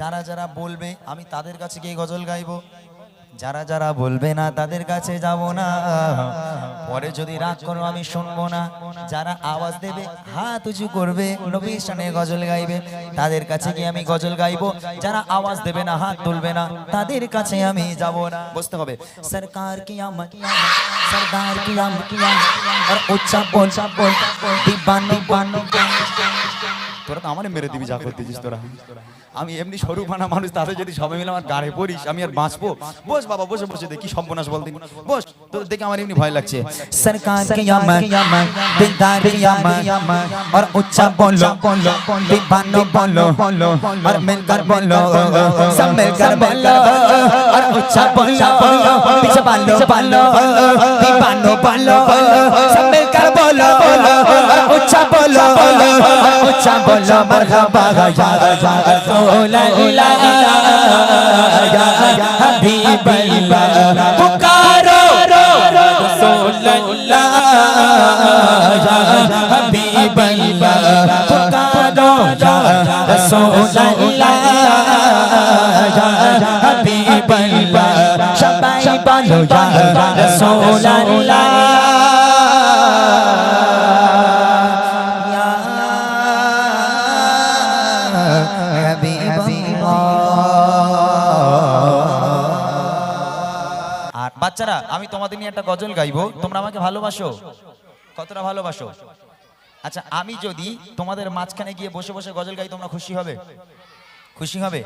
যারা যারা বলবে, আমি তাদের কাছে গিয়ে গজল গাইবো। যারা যারা বলবে না, তাদের কাছে যাব না। পরে যদি রাগ করো, আমি শুনব না। যারা আওয়াজ দেবে, হাত উঁচু করবে, নবীর শানে গজল গাইবে, তাদের কাছে গিয়ে আমি গজল গাইবো। যারা আওয়াজ দেবে না, হাত তুলবে না, তাদের কাছে আমি যাব না। বুঝতে হবে, সরকার কি সরদার কি আমত আর উচ্চা তোরা তো আমারই মেরে দিবি যা করতেছিস তোরা। আমি এমনি সরু ফানা মানুষ তাদের যদি সবাই মিলে আমার গাড়ে পড়িস আমি আর বাঁচবো। বস বাবা বসে বসে দেখি সম্পনাশ বল দিন। বস তোর দেখে আমার এমনি ভয় লাগছে। সরকার উচ্চা বলো উচ্চা বলো মারহাবা ইয়া রাসূল ইলাহ ইয়া হাবিবা পুকারো রাসূল বাচ্চারা, আমি তোমাদের নিয়ে একটা গজল গাইবো। তোমরা আমাকে ভালোবাসো? কতটা ভালোবাসো? আচ্ছা আমি যদি তোমাদের মাঝখানে গিয়ে বসে বসে গজল গাই, তোমরা খুশি হবে? খুশি হবে?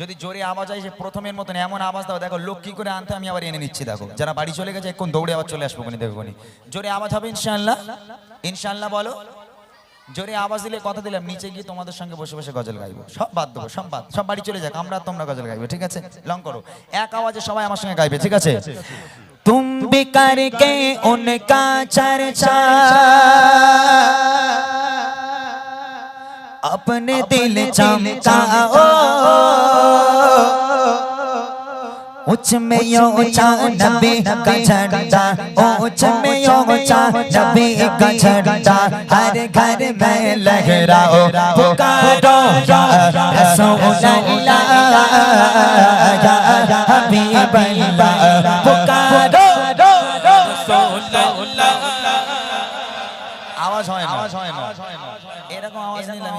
যদি জোরে আওয়াজ হয় সে প্রথমের মতন এমন আওয়াজ দাও, দেখো, লোক কি করে আনতে আমি আবার এনে নিচ্ছি, দেখো। যারা বাড়ি চলে গেছে এখন দৌড়ে আবার চলে আসব কোনি দেখো কোনি জোরে আওয়াজ হবে ইনশাআল্লাহ? ইনশাআল্লাহ বলো। জোরে আওয়াজ দিলে কথা দিলাম নিচে গিয়ে তোমাদের সঙ্গে বসে বসে গজল গাইবো সব বাদ দেবো সব বাদ সব বাড়ি চলে যাক আমরা আর তোমরা গজল গাইবো ঠিক আছে লং করো এক আওয়াজে সবাই আমার সঙ্গে গাইবে ঠিক আছে तुम भी करके उनका चर्चा अपने दिल चमकाओ उच्च में यो ऊंचा नबी का झंडा ऊंच में यो ऊंचा नबी का झंडा हर घर में लहराओ पुकारो या रसूल अल्लाह या हबीब अल्लाह पुकारो আওয়াজ হয় না আওয়াজ হয় না এরকম আওয়াজ নিলে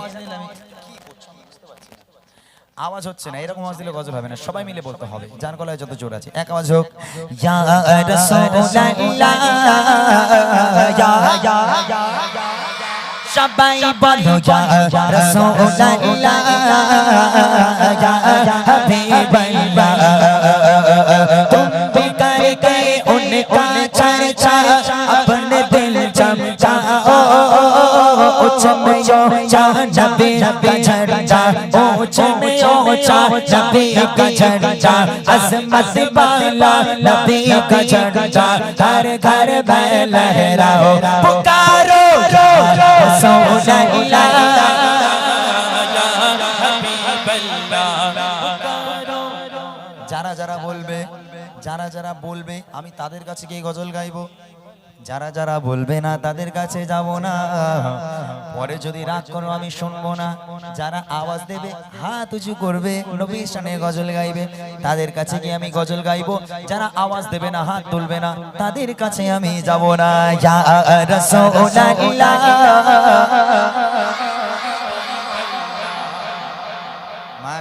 আওয়াজ হচ্ছে না এরকম আওয়াজ দিলে গজল হবে না সবাই মিলে বলতে হবে যার গলায় যত জোর আছে এক আওয়াজ হোক ইয়া রাসূলুল্লাহ ইয়া ইয়া সবাই বলো ইয়া রাসূলুল্লাহ ইয়া হাবিবাল্লাহ तुम भी करके उनका चर्चा अपने दिल चमचाओ उच्च में ऊंचा नबी का झंडा ऊंच में ऊंचा नबी का झंडा अजमत वाला नबी का झंडा घर घर में लहराओ पुकारो रसूल যারা যারা বলবে যারা যারা বলবে আমি তাদের কাছে গিয়ে গজল গাইবো যারা যারা বলবে না তাদের কাছে যাব না। পরে যদি রাগ করো আমি শুনব না। যারা আওয়াজ দেবে হাত উঁচু করবে নবীর সামনে গজল গাইবে। তাদের কাছে গিয়ে আমি গজল গাইবো। যারা আওয়াজ দেবে না হাত তুলবে না। তাদের কাছে আমি যাব না। ইয়া রাসূলুল্লাহ।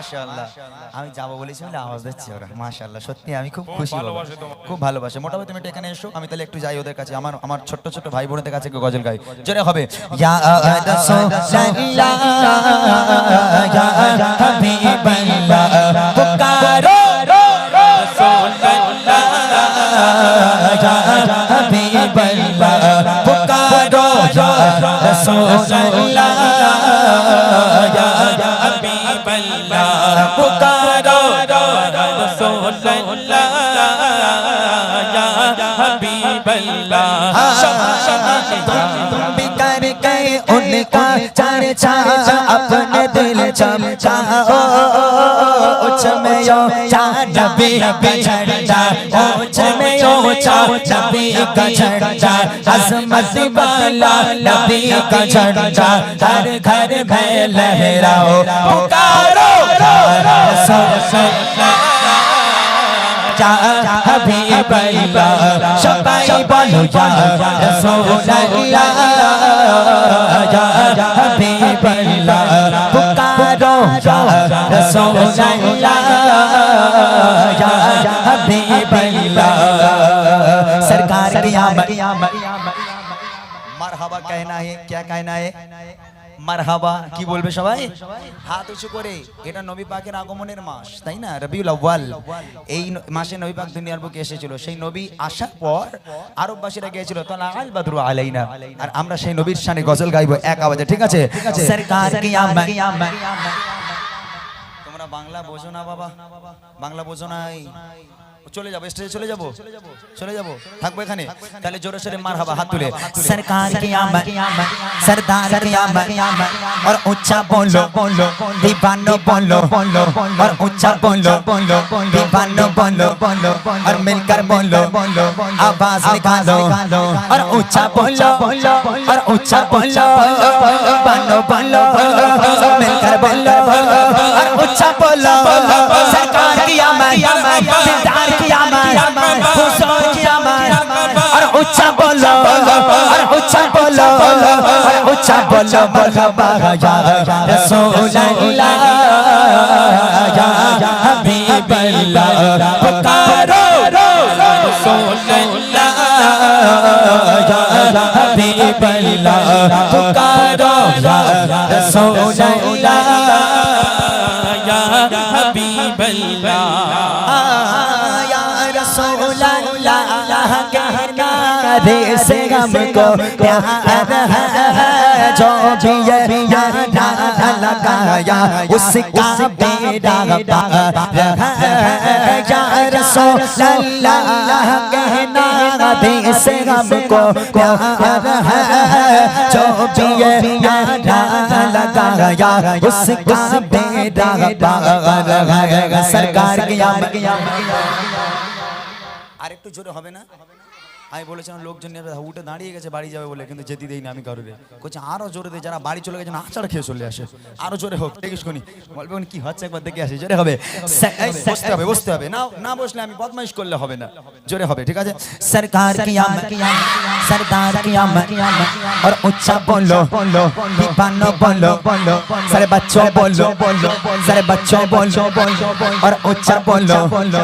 মাশাআল্লাহ আমি যাব বলেছি আওয়াজ দিচ্ছে ওরা মাশাআল্লাহ সত্যি আমি খুব খুশি খুব ভালোবাসে মোটামুটি তুমি এখানে এসো আমি তাহলে একটু যাই ওদের কাছে আমার আমার ছোট্ট ছোট্ট ভাই বোনদের কাছে গজল গাই জোরে হবে ইয়া রাসূলুল্লাহ ইয়া হাবিবাল্লাহ পুকারো রাসূলুল্লাহ ইয়া হাবিবাল্লাহ পুকারো রাসূলুল্লাহ तुम भी करके उनका चर्चा अपने दिल चमचाओ उच्च में यो नबी का झंडा ऊंच में यो नबी का झंडा अजमत वाला नबी का झंडा हर घर में लहराओ पुकारो যা হাবিবাল্লাহ সবাই বলো যা রাসূলুল্লাহ যা হাবিবাল্লাহ পুকারো যা রাসূলুল্লাহ যা হাবিবাল্লাহ सरकार की आमद মারহাবা कहना है क्या कहना है মার হাবা কি বলবে সবাই? হাত উঁচু করে। এটা নবী পাকের আগমনের মাস তাই না? রবিউল আউ্বাল এই মাসে নবী পাক দুনিয়ার বুকে এসেছিল। সেই নবী আসার পর আরববাসীরা গিয়েছিল তাহলে আল বাদরু আলাইনা? আর আমরা সেই নবীর সানে গজল গাইব এক আওয়াজে ঠিক আছে? সরকার তোমরা বাংলা বোঝো না বাবা। বাংলা বোঝো নাই। চলে যাবো স্টেজে চলে যাবো চলে যাবো থাকবো এখানে তাহলে জোরে সোরে মার হাবা হাত তুলে सरकार की आमद सरदार की आमद और ऊंचा बोलो बोलो दीवानो बोलो बोलो और ऊंचा बोलो बोलो दीवानो बोलो बोलो और मिलकर बोलो बोलो आवाज निकालो और ऊंचा बोलो बोलो और ऊंचा बोलो बानो बोलो मिलकर बोलो और ऊंचा बोलो सरकार की आमद আমার হুসেন আমার আর উচ্চা বলো আর উচ্চা বলো আর উচ্চা বলো মারহাবা ইয়া রাসূলুল্লাহ ইয়া হাবিবিল্লাহ পুকারো রাসূলুল্লাহ ইয়া হাবিবিল্লাহ পুকারো রাসূলুল্লাহ ইয়া হাবিবিল্লাহ रे से हमको प्यार है जो भी ये यारा लगाया उसका बेड़ा पार है या रसूल अल्लाह कहना रे से हमको प्यार है जो भी ये यारा लगाया उसका बेड़ा पार है सरकार की आमद আর একটু জোরে হবে না? আমি বলেছিলাম লোকজন উঠে দাঁড়িয়ে গেছে বাড়ি যাবে বলে কিন্তু যেতে দেয়নি আমি কারোর। কোচ আরও জোরে দেয় যারা বাড়ি চলে গেছে আচার খেয়ে চলে আসে। আরও জোরে হোক দেখিস কোনি বলবে কি হচ্ছে? একবার দেখে আসি জোরে হবে। বসতে হবে বসতে হবে। না না বসলে আমি বদমাইশ করলে হবে না। জোরে হবে ঠিক আছে? সরকার কিয়াম সরদার কিয়াম আর উচ্চা বলল বলল বলল সারে বাচ্চা বলল সারে বাচ্চা বলল আর উচ্চা বলল বলল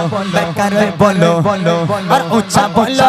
বলল আর উচ্চা বলো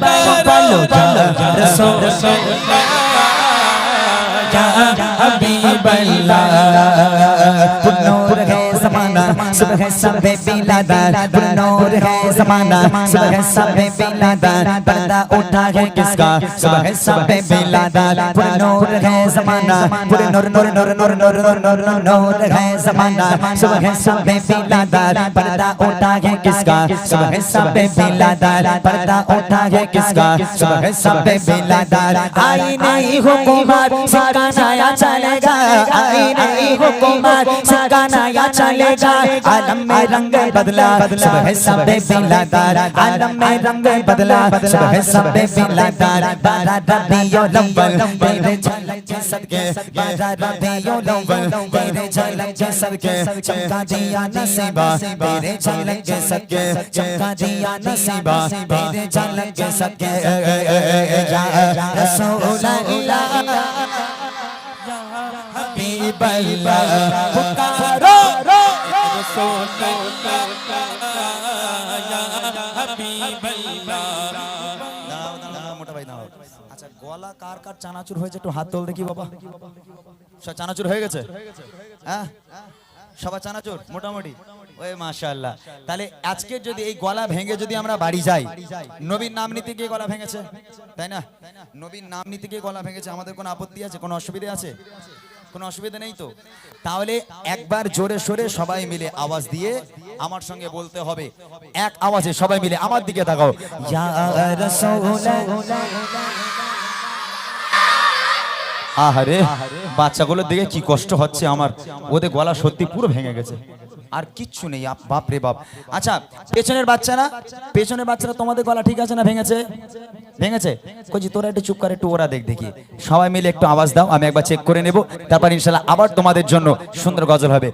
চলো রসো सुबह सबे बिलादार नूर है जमाना। सुबह सबे बिलादार पर्दा उठा है किसका? सुबह सबे बिलादार नूर है जमाना। पूरे नूर नूर नूर नूर नूर नूर नूर नूर है जमाना। सुबह सबे बिलादार पर्दा उठा है किसका? सुबह सबे बिलादार पर्दा उठा है किसका? सुबह सबे बिलादार आई नहीं हुकूमत, सिक्का नया चलेगा। आई नहीं हुकूमत, सिक्का नया चलेगा। आलम में रंग बदला सुबह सबे बिलादार आलम में रंग बदला सुबह सबे बिलादार बारा रबियो लंबल तेरे झलक के सदके बारा रबियो लंबल तेरे झलक के सदके चमका दिया नसीबा तेरे झलक के सदके चमका दिया नसीबा तेरे झलक के सदके या रसूल अल्लाह हबीब अल्लाह আচ্ছা হাত তোল দেখি সব হয়ে চানাচুর? মোটামুটি? ওই তাহলে যদি এই গলা ভেঙে যদি আমরা বাড়ি যাই, নবীর নাম গিয়ে গলা ভেঙেছে? তাই না? নবীর নাম নিতে গিয়ে গলা ভেঙেছে? আমাদের কোনো আপত্তি আছে? কোনো অসুবিধা আছে? কোনো অসুবিধা নেই তো? তাহলে একবার জোরে সোরে সবাই মিলে আওয়াজ দিয়ে আমার সঙ্গে বলতে হবে। এক আওয়াজে সবাই মিলে আমার দিকে তাকাও। ইয়া আহারে বাচ্চাগুলোর দিকে কি কষ্ট হচ্ছে আমার? ওদের গলা সত্যি পুরো ভেঙে গেছে। আর কিচ্ছু নেই বাপ রে বাপ। আচ্ছা পেছনের বাচ্চারা পেছনের বাচ্চারা তোমাদের গলা ঠিক আছে না ভেঙেছে? ভেঙেছে? কইছি তোরা একটু চুপ করে একটু ওরা দেখ দেখি। সবাই মিলে একটু আওয়াজ দাও আমি একবার চেক করে নেব। তারপর ইনশাল্লাহ আবার তোমাদের জন্য সুন্দর গজল হবে।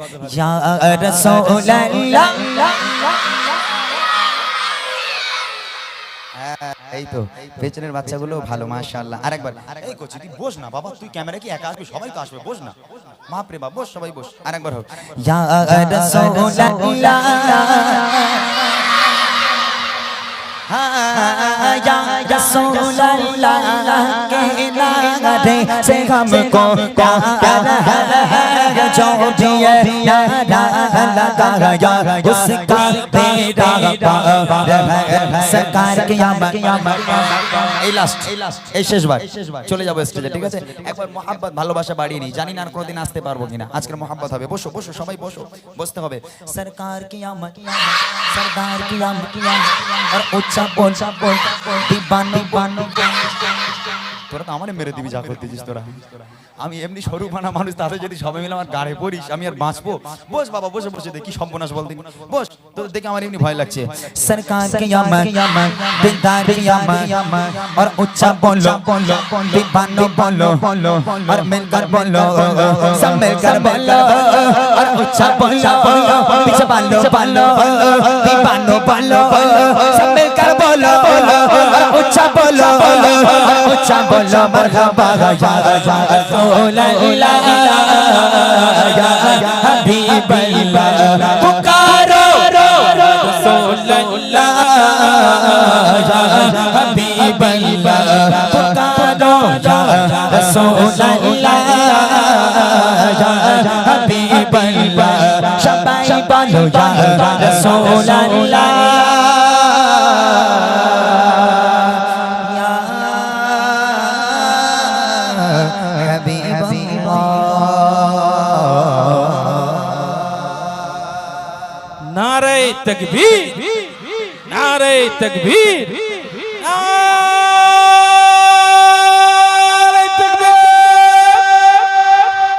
এই তো পেছনের বাচ্চাগুলো ভালো মাশাআল্লাহ। আরেকবার এই কোচি তুই বস না বাবা তুই ক্যামেরা কি একা আসবি? সবাই তো আসবে বস না। বাপ রে বাপ বস সবাই বস। আরেকবার হোক। ইয়া রাসূলুল্লাহ या रसूलल्लाह के नारे से हमको प्यार है जो दिए नारा लगाया उसका तेरा पार है सरकार कियामत এই লাস্ট এই শেষবার চলে যাবো স্টেজে ঠিক আছে একবার মোহাব্বত ভালোবাসা বাড়িয়ে নি জানি না আর কোনোদিন আসতে পারবো কিনা আজকের মোহাব্বত হবে বসো বসো সবাই বসো বসতে হবে सरकार कियामत सरदार कियामत और ऊंचा बोल बोल বানু বানু তোরা তো আমার মেরে দিবি যা করতেছিস তোরা। আমি এমনি সরু বানা মানুষ তাদের যদি সবাই মিলে আমার গাড়ে পড়িস আমি আর বাঁচবো। বস বাবা বসে বসে দেখি সম্পনাশ বল দিন। বস তোদের দেখে আমার এমনি ভয় লাগছে। সরকার কর বলো উচ্চা বলো উচ্চা বলো মারহাবা ইয়া রাসূল ইলাহ ইয়া হাবিব ইলাহ পুকারো রাসূল ইলাহ ইয়া হাবিব ইলাহ পুকারো রাসূল ইলাহ ইয়া হাবিব ইলাহ সবাই বলো ইয়া রাসূল ইলাহ তকবীর নারে তকবীর।